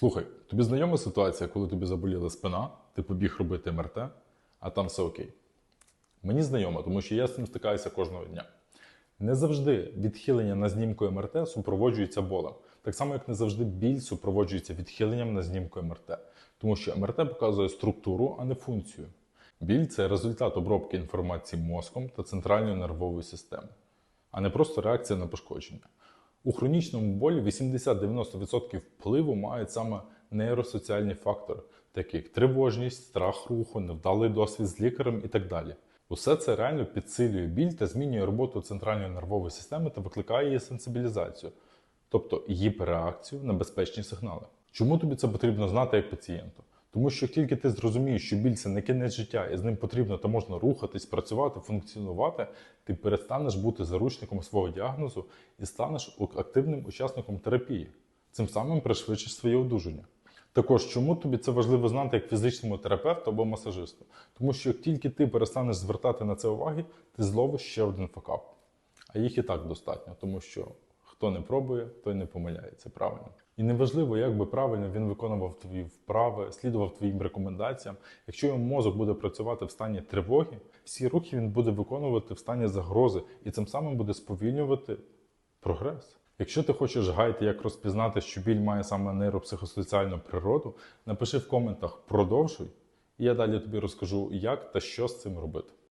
Слухай, тобі знайома ситуація, коли тобі заболіла спина, ти побіг робити МРТ, а там все окей. Мені знайомо, тому що я з цим стикаюся кожного дня. Не завжди відхилення на знімку МРТ супроводжується болем. Так само, як не завжди біль супроводжується відхиленням на знімку МРТ. Тому що МРТ показує структуру, а не функцію. Біль це результат обробки інформації мозком та центральною нервовою системою, а не просто реакція на пошкодження. У хронічному болі 80-90% впливу мають саме нейросоціальні фактори, такі як тривожність, страх руху, невдалий досвід з лікарем і так далі. Усе це реально підсилює біль та змінює роботу центральної нервової системи та викликає її сенсибілізацію, тобто гіперреакцію на безпечні сигнали. Чому тобі це потрібно знати як пацієнту? Тому що тільки ти зрозумієш, що біль це не кінець життя, і з ним потрібно та можна рухатись, працювати, функціонувати, ти перестанеш бути заручником свого діагнозу і станеш активним учасником терапії. Цим самим пришвидшиш своє одужання. Також чому тобі це важливо знати як фізичному терапевту або масажисту? Тому що як тільки ти перестанеш звертати на це уваги, ти зловиш ще один факап. А їх і так достатньо, тому що хто не пробує, той не помиляється правильно. І неважливо, як би правильно він виконував твої вправи, слідував твоїм рекомендаціям. Якщо його мозок буде працювати в стані тривоги, всі рухи він буде виконувати в стані загрози і цим самим буде сповільнювати прогрес. Якщо ти хочеш гайд, як розпізнати, що біль має саме нейропсихосоціальну природу, напиши в коментах продовжуй, і я далі тобі розкажу, як та що з цим робити.